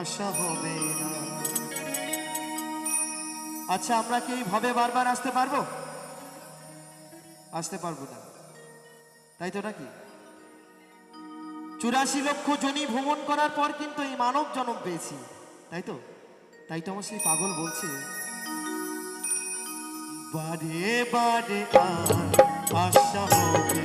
আশা হবে না। আচ্ছা আমরা কি এইভাবে বারবার আসতে পারব? আসতে পারব না। তাই তো নাকি? চুরাশি লক্ষ জনি ভ্রমণ করার পর কিন্তু এই মানব জনম পেয়েছি। তাই তো? তাই তো আমার সেই পাগল বলছে। বারে বারে আশা হবে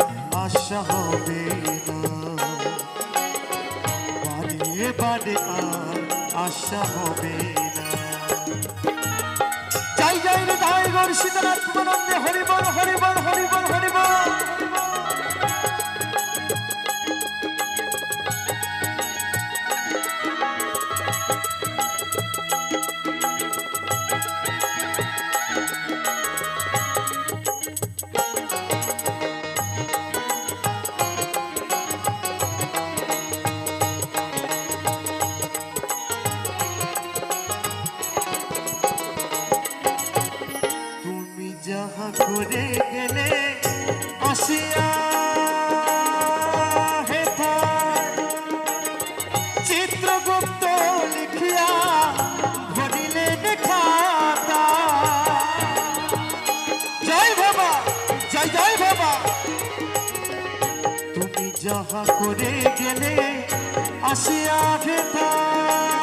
আশা হবে বাড়িয়ে বাড়ি আর আশা হবে যাই যাই রে দাই গর সীতানাথ হরিবল হরিবল হরিবল হরিবল। যাহা করে গেলে আসিয়া হেথায়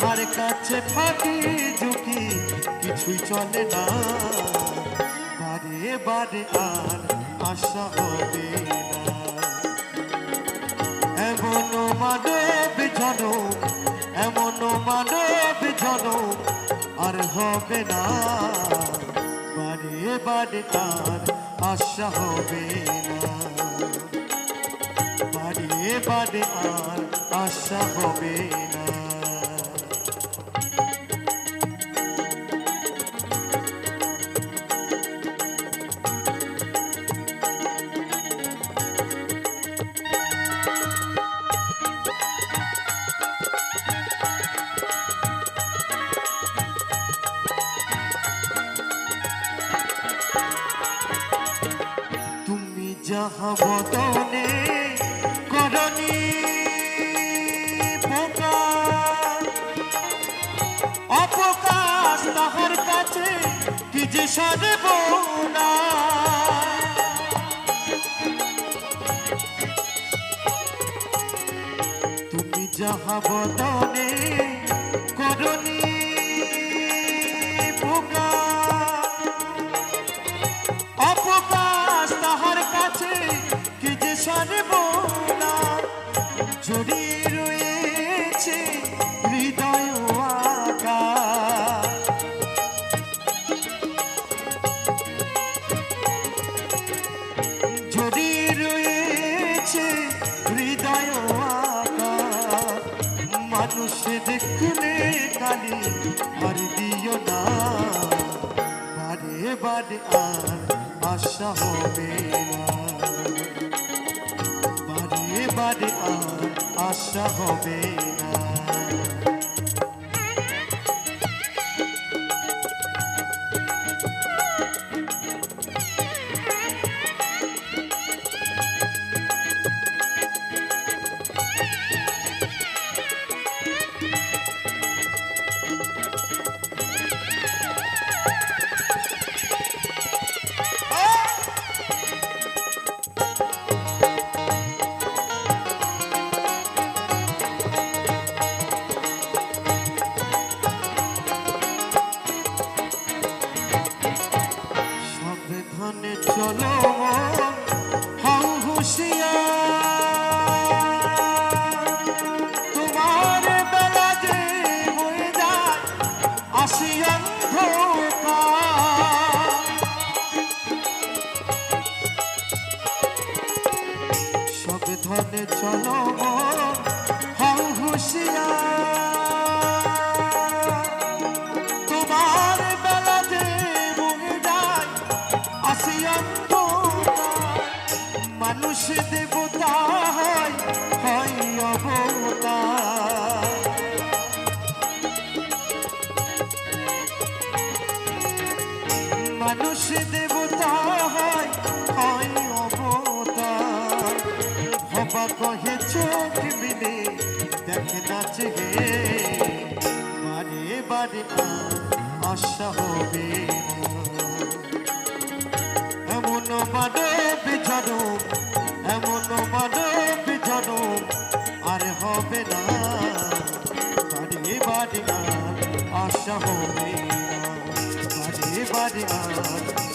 তাহার কাছে ফাঁকি ঝুঁকি কিছুই চলে না। বারে বারে আর আশা হবে না। এমন মানব জনম এমন মানব জনম আর হবে না। বারে বারে আর আশা হবে না। বারে বারে আর আশা হবে না। যাহা বদনে পোকা অপকাশ তাহার কাছে কি যে সদেব না তুমি যাহা বদনে দেখলে কালি আর দিও না বারে বারে আর আশা হবে না বারে আর আশা হবে না চলো হাউ তোমার বেলা যে বয়ে যায় আসি অন্ধকার। মানুষ দেবতা কহে চোখ মিলে, দেখে নাচে হে বারে বারে আশা হবে এমন মানব জনম, এমন মানব জনম, আর হবে না। বারে বারে আশা হবে বারে বারে আর